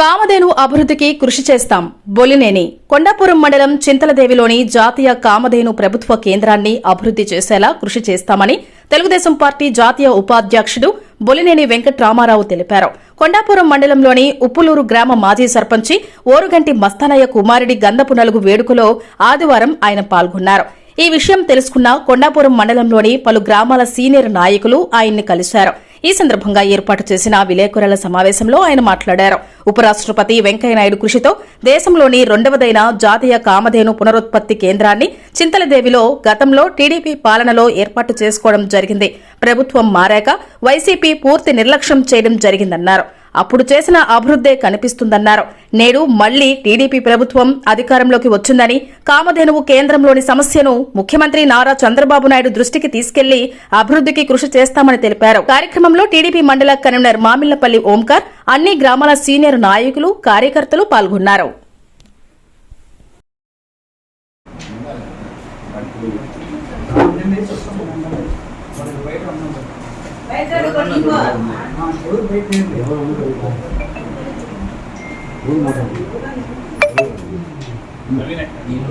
కామధేను అభివృద్ధికి కృషి చేస్తాం. బొలినేని కొండాపురం మండలం చింతలదేవిలోని జాతీయ కామధేను ప్రభుత్వ కేంద్రాన్ని అభివృద్ధి చేసేలా కృషి చేస్తామని తెలుగుదేశం పార్టీ జాతీయ ఉపాధ్యక్షుడు బొలినేని వెంకట్రామారావు తెలిపారు. కొండాపురం మండలంలోని ఉప్పులూరు గ్రామ మాజీ సర్పంచి ఓరుగంటి మస్తానయ్య కుమారుడి గంధపు నలుగు వేడుకలో ఆదివారం ఆయన పాల్గొన్నారు. ఈ విషయం తెలుసుకున్న కొండాపురం మండలంలోని పలు గ్రామాల సీనియర్ నాయకులు ఆయన్ని కలిశారు. ఈ సందర్భంగా ఏర్పాటు చేసిన విలేకరుల సమావేశంలో ఆయన మాట్లాడారు. ఉపరాష్ట్రపతి వెంకయ్యనాయుడు కృషితో దేశంలోని రెండవదైన జాతీయ కామధేను పునరుత్పత్తి కేంద్రాన్ని చింతలదేవిలో గతంలో టీడీపీ పాలనలో ఏర్పాటు చేసుకోవడం జరిగింది. ప్రభుత్వం మారాక వైసీపీ పూర్తి నిర్లక్ష్యం చేయడం జరిగిందన్నారు. అప్పుడు చేసిన అభివృద్దే కనిపిస్తుందన్నారు. నేడు మళ్ళీ టీడీపీ ప్రభుత్వం అధికారంలోకి వచ్చిందని కామధేనువు కేంద్రంలోని సమస్యను ముఖ్యమంత్రి నారా చంద్రబాబు నాయుడు దృష్టికి తీసుకెళ్ళి అభివృద్ధికి కృషి చేస్తామని తెలిపారు. కార్యక్రమంలో టీడీపీ మండల కన్వీనర్ మామిళ్ళపల్లి ఓంకార్ అన్ని గ్రామాల సీనియర్ నాయకులు కార్యకర్తలు పాల్గొన్నారు. ஒரு மாதம்